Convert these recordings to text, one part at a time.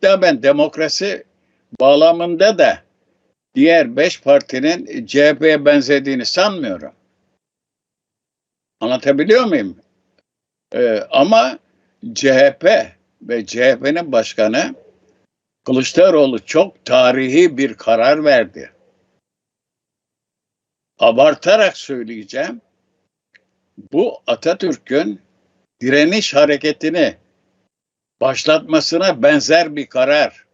Hatta ben demokrasi bağlamında da diğer beş partinin CHP'ye benzediğini sanmıyorum. Anlatabiliyor muyum? Ee, ama CHP ve CHP'nin başkanı Kılıçdaroğlu çok tarihi bir karar verdi. Abartarak söyleyeceğim. Bu Atatürk'ün direniş hareketini başlatmasına benzer bir karar.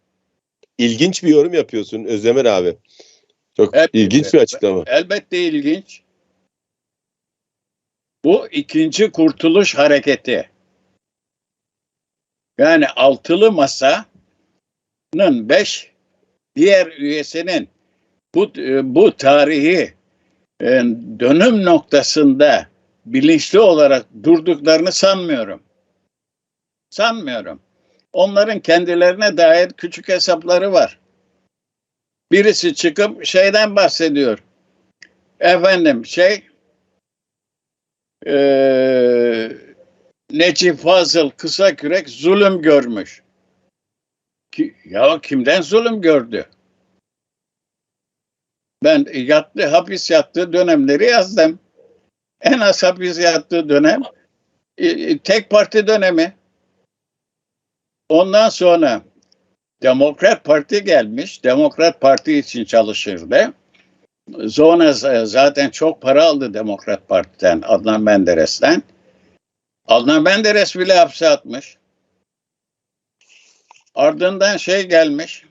İlginç bir yorum yapıyorsun Özdemir abi. Çok Evet, ilginç bir açıklama. Elbette ilginç. Bu ikinci kurtuluş hareketi. Yani altılı masanın beş diğer üyesinin bu, bu tarihi e, dönüm noktasında bilinçli olarak durduklarını sanmıyorum. Sanmıyorum. Onların kendilerine dair küçük hesapları var. Birisi çıkıp şeyden bahsediyor. Efendim şey eee Necip Fazıl kısa kürek zulüm görmüş. Ki, ya kimden zulüm gördü? Ben yattı, hapis yattığı dönemleri yazdım. En az hapis yattığı dönem e, e, tek parti dönemi. Ondan sonra Demokrat Parti gelmiş. Demokrat Parti için çalışırdı. Sonra z- zaten çok para aldı Demokrat Parti'den, Adnan Menderes'ten. Adnan Menderes bile hapse atmış. Ardından şey gelmiş.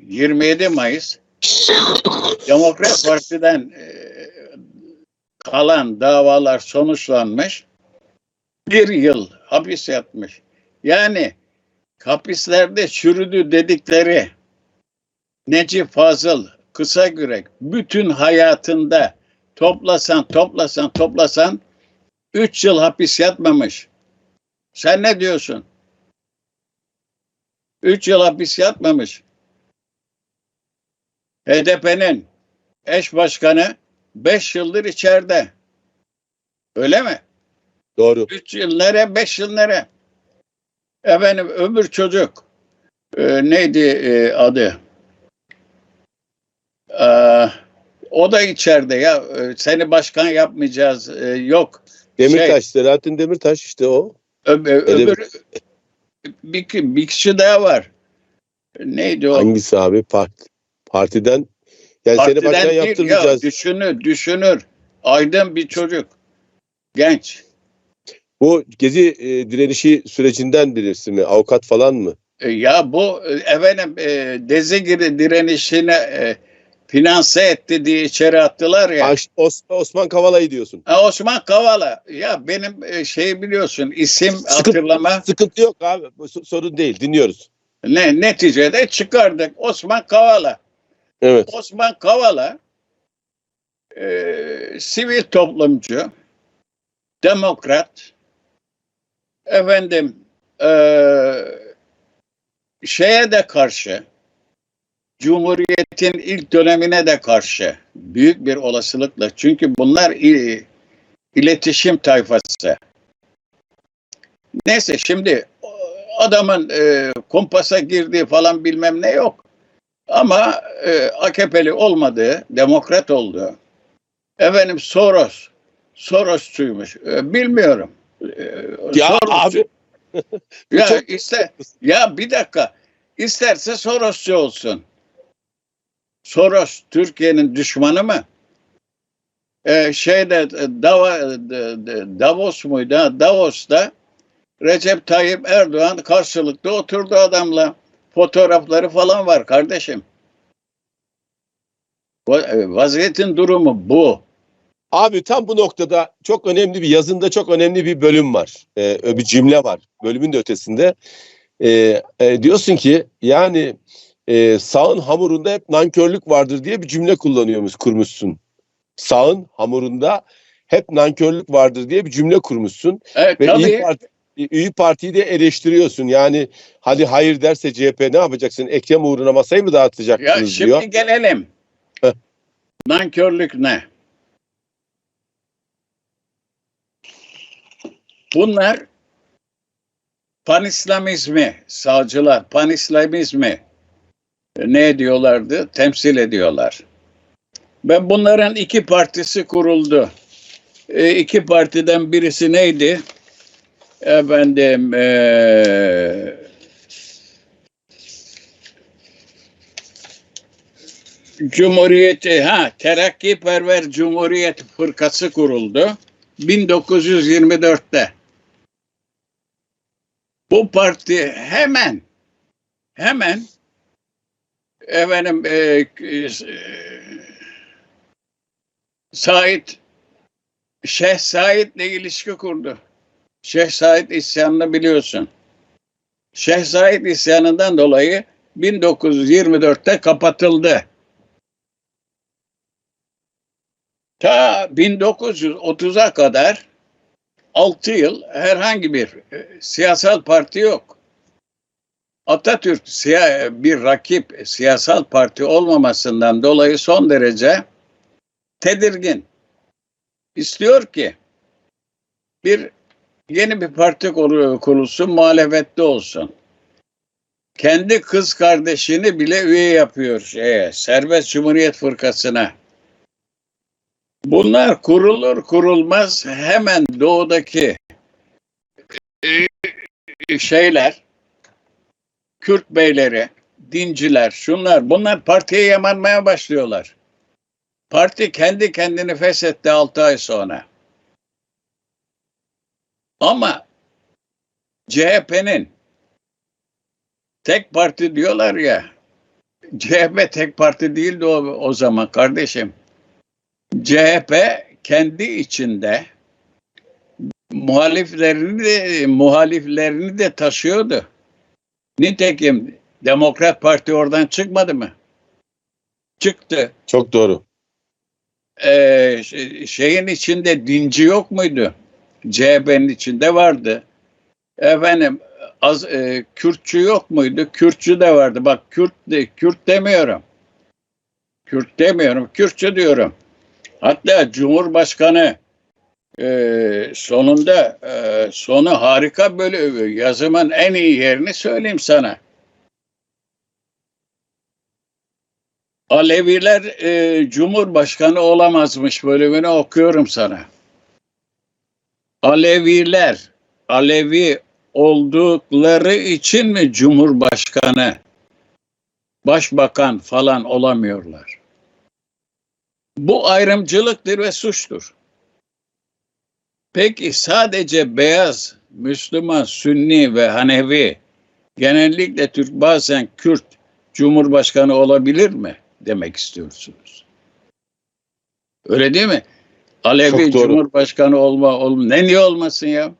27 Mayıs Demokrat Parti'den e, kalan davalar sonuçlanmış. Bir yıl hapis yatmış. Yani hapislerde çürüdü dedikleri Necip Fazıl, Kısa Gürek bütün hayatında toplasan toplasan toplasan 3 yıl hapis yatmamış. Sen ne diyorsun? 3 yıl hapis yatmamış. HDP'nin eş başkanı 5 yıldır içeride. Öyle mi? Doğru. 3 yıl nere, 5 yıl nere? Efendim öbür çocuk e, neydi e, adı? E, o da içeride ya e, seni başkan yapmayacağız e, yok. Demirtaş, Selahattin Demirtaş işte o. Ö- ö- Öyle öbür bir, bir kişi daha var. Neydi o? Hangisi abi? Part, partiden yani seni Partiden başkan değil ya, yaptırmayacağız. düşünür, düşünür. Aydın bir çocuk. Genç. Bu gezi e, direnişi sürecinden birisi mi? Avukat falan mı? E, Ya bu e, efendim e, Dezigiri direnişine e, finanse etti diye içeri attılar ya. Aş- Os- Osman Kavala'yı diyorsun. Ha, Osman Kavala. Ya benim e, şey biliyorsun isim hatırlama Sıkıntı yok abi. Sorun değil. Dinliyoruz. ne neticede çıkardık. Osman Kavala. Evet. Osman Kavala e, sivil toplumcu, demokrat, efendim e, şeye de karşı, Cumhuriyet'in ilk dönemine de karşı büyük bir olasılıkla çünkü bunlar il- iletişim tayfası. Neyse şimdi adamın e, kumpasa girdiği falan bilmem ne yok. Ama e, AKP'li olmadığı, demokrat olduğu, efendim Soros, Sorosçuymuş, e, bilmiyorum. E, Ya Sorosçu- abi ya çok- iste, ya bir dakika, isterse Sorosçu olsun. Soros Türkiye'nin düşmanı mı? Ee, şeyde e, Dava, d- Davos muydu? Ha, Davos'ta Recep Tayyip Erdoğan karşılıklı oturdu adamla. Fotoğrafları falan var kardeşim. E, Vaziyetin durumu bu. Abi tam bu noktada çok önemli bir yazında çok önemli bir bölüm var. Ee, bir cümle var. Bölümün de ötesinde. Ee, e, diyorsun ki yani e, sağın hamurunda hep nankörlük vardır diye bir cümle kullanıyormuş, kurmuşsun. Sağın hamurunda hep nankörlük vardır diye bir cümle kurmuşsun. Evet, Ve İyi, tabii. Parti, İyi Parti'yi de eleştiriyorsun. Yani hadi hayır derse CHP ne yapacaksın? Ekrem uğruna masayı mı Ya dağıtacaksınız şimdi diyor. gelelim. Heh. Nankörlük ne? Bunlar panislamizmi, sağcılar panislamizmi e, ne ediyorlardı? Temsil ediyorlar. Ben bunların iki partisi kuruldu. E, iki partiden birisi neydi? Efendim e, Cumhuriyeti, ha Terakkiperver Cumhuriyet Fırkası kuruldu 1924'te. Bu parti hemen hemen efendim e, e, Said Şeyh Said'le ilişki kurdu. Şeyh Said isyanını biliyorsun. Şeyh Said isyanından dolayı 1924'te kapatıldı. Ta 1930'a kadar 6 yıl herhangi bir e, siyasal parti yok. Atatürk bir rakip siyasal parti olmamasından dolayı son derece tedirgin. İstiyor ki bir yeni bir parti kur- kurulsun, muhalefette olsun. Kendi kız kardeşini bile üye yapıyor şeye, Serbest Cumhuriyet Fırkası'na. Bunlar kurulur kurulmaz hemen doğudaki e, şeyler, Kürt beyleri, dinciler, şunlar, bunlar partiye yamanmaya başlıyorlar. Parti kendi kendini feshetti 6 ay sonra. Ama CHP'nin tek parti diyorlar ya, CHP tek parti değildi o, o zaman kardeşim. CHP kendi içinde muhaliflerini de, muhaliflerini de taşıyordu. Nitekim Demokrat Parti oradan çıkmadı mı? Çıktı. Çok doğru. Ee, şey- şeyin içinde dinci yok muydu? CHP'nin içinde vardı. Efendim az e, Kürtçü yok muydu? Kürtçü de vardı. Bak Kürt de, Kürt demiyorum. Kürt demiyorum. Kürtçü diyorum. Hatta Cumhurbaşkanı e, sonunda e, sonu harika böyle yazımın en iyi yerini söyleyeyim sana. Aleviler e, Cumhurbaşkanı olamazmış bölümünü okuyorum sana. Aleviler Alevi oldukları için mi Cumhurbaşkanı, Başbakan falan olamıyorlar? Bu ayrımcılıktır ve suçtur. Peki sadece beyaz, Müslüman, Sünni ve Hanefi, genellikle Türk bazen Kürt Cumhurbaşkanı olabilir mi demek istiyorsunuz? Öyle değil mi? Alevi. Cumhurbaşkanı olma, olma ne niye olmasın ya?